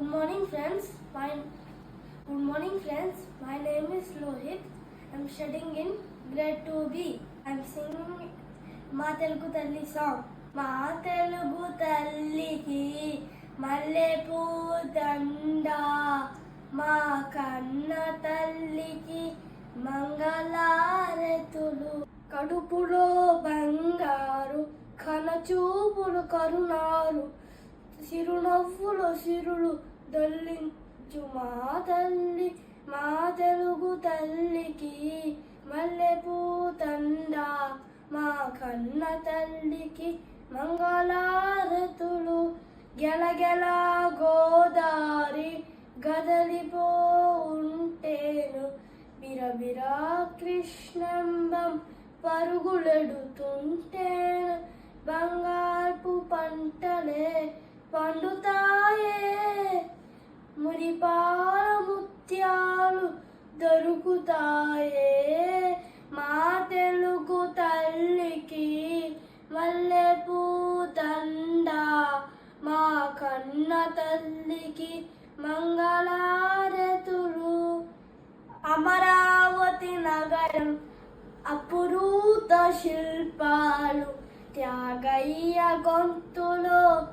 Good morning, friends. My good morning, friends. My name is Lohit. I'm studying in grade 2B. I'm singing మా తెలుగు తల్లి song మా తెలుగు తల్లికి మల్లె దండ మా కన్న తల్లికి మంగళారతులు కడుపులో బంగారు కనచూపులు కరుణాలు చిరునవ్వులు సిరులు దొల్లించు మా తల్లి మా తెలుగు తల్లికి మల్లెపూ తండ. మా కన్న తల్లికి మంగళారతులు గెలగెల గోదారి గదలిపో ఉంటేను. బిరబిరా కృష్ణంబం పరుగులెడుతుంటేను. బంగార్పు పంటలే పండుతాయే. మురిపాల ముత్యాలు దొరుకుతాయే. మా తెలుగు తల్లికి మల్లెపూ దండ. మా కన్న తల్లికి మంగళారతులు. అమరావతి నగరం అపురూత శిల్పాలు. త్యాగయ్య గొంతులో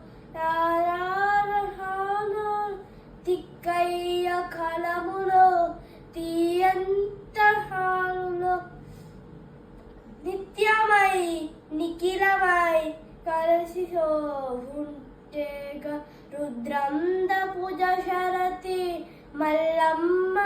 తిక్కయ్య కలములో తీయంత హాలులో నిత్యమై నిఖిలమై కలిసి ఉంటేగా రుద్రంద పూజ శరతి మల్లమ్మ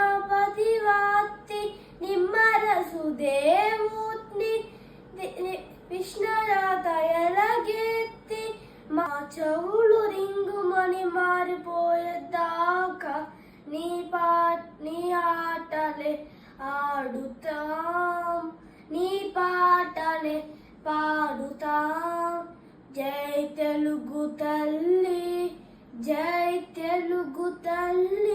చెవులు రింగుమని మారిపోయేదాకా నీ పా నీ ఆటలే ఆడుతాం. నీ పాటలే పాడుతాం. జై తెలుగు తల్లి జై తెలుగు తల్లి.